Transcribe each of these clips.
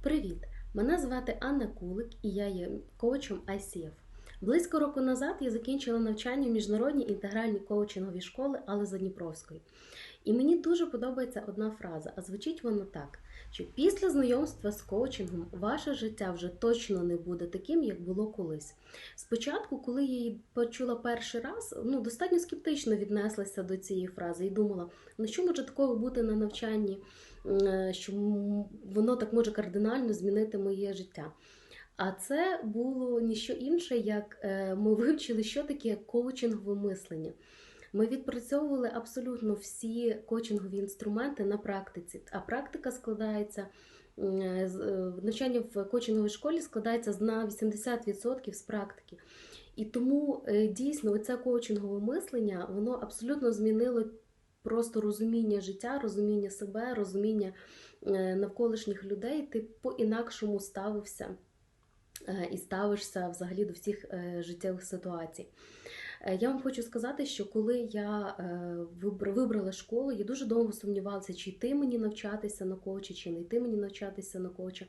Привіт! Мене звати Анна Кулик і я є коучем ICF. Близько року назад я закінчила навчання в міжнародній інтегральній коучинговій школи Алли Задніпровської. І мені дуже подобається одна фраза, а звучить вона так: що після знайомства з коучингом ваше життя вже точно не буде таким, як було колись. Спочатку, коли я її почула перший раз, ну достатньо скептично віднеслася до цієї фрази і думала, ну що може такого бути на навчанні, е, що воно так може кардинально змінити моє життя. А це було ніщо інше, як е, ми вивчили, що таке коучингове мислення. Ми відпрацьовували абсолютно всі коучингові інструменти на практиці. А практика складається е, е, навчання в коучинговій школі складається на 80% з практики. І тому дійсно це коучингове мислення воно абсолютно змінило просто розуміння життя, розуміння себе, розуміння навколишніх людей. Ти по-інакшому ставився і ставишся взагалі до всіх е, життєвих ситуацій. Е, Я вам хочу сказати, що коли я е, вибрала школу, я дуже довго сумнівалася, чи йти мені навчатися на коуча, чи не йти мені навчатися на коуча.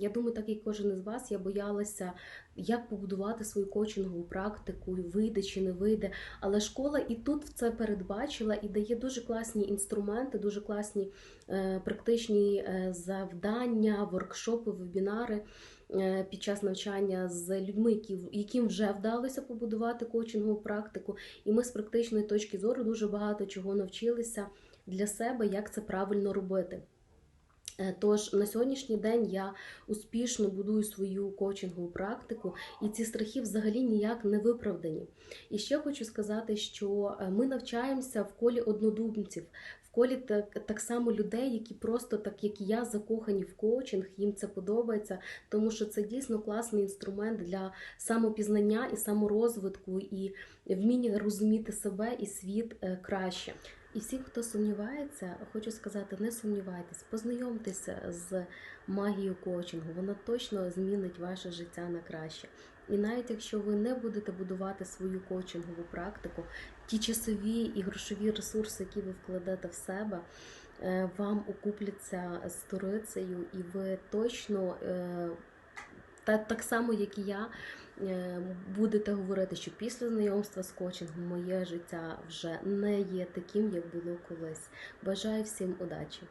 Я думаю, так як кожен із вас, я боялася, як побудувати свою коучингову практику, вийде чи не вийде. Але школа і тут це передбачила і дає дуже класні інструменти, дуже класні е, практичні е, завдання, воркшопи, вебінари е, під час навчання з людьми, яким вже вдалося побудувати коучингову практику. І ми з практичної точки зору дуже багато чого навчилися для себе, як це правильно робити. Е, Тож на сьогоднішній день я успішно будую свою коучингову практику, і ці страхи взагалі ніяк не виправдані. І ще хочу сказати, що е, ми навчаємося в колі однодумців, в колі так, так само людей, які просто так як і я закохані в коучинг, їм це подобається, тому що це дійсно класний інструмент для самопізнання і саморозвитку, і вміння розуміти себе і світ е, краще. І всім, хто сумнівається, хочу сказати, не сумнівайтесь, познайомтеся з магією коучингу. Вона точно змінить ваше життя на краще. І навіть якщо ви не будете будувати свою коучингову практику, ті часові і грошові ресурси, які ви вкладете в себе, е, вам окупляться сторицею, і ви точно е, та так само, як і я, е, будете говорити, що після знайомства з кочингом моє життя вже не є таким, як було колись. Бажаю всім удачі!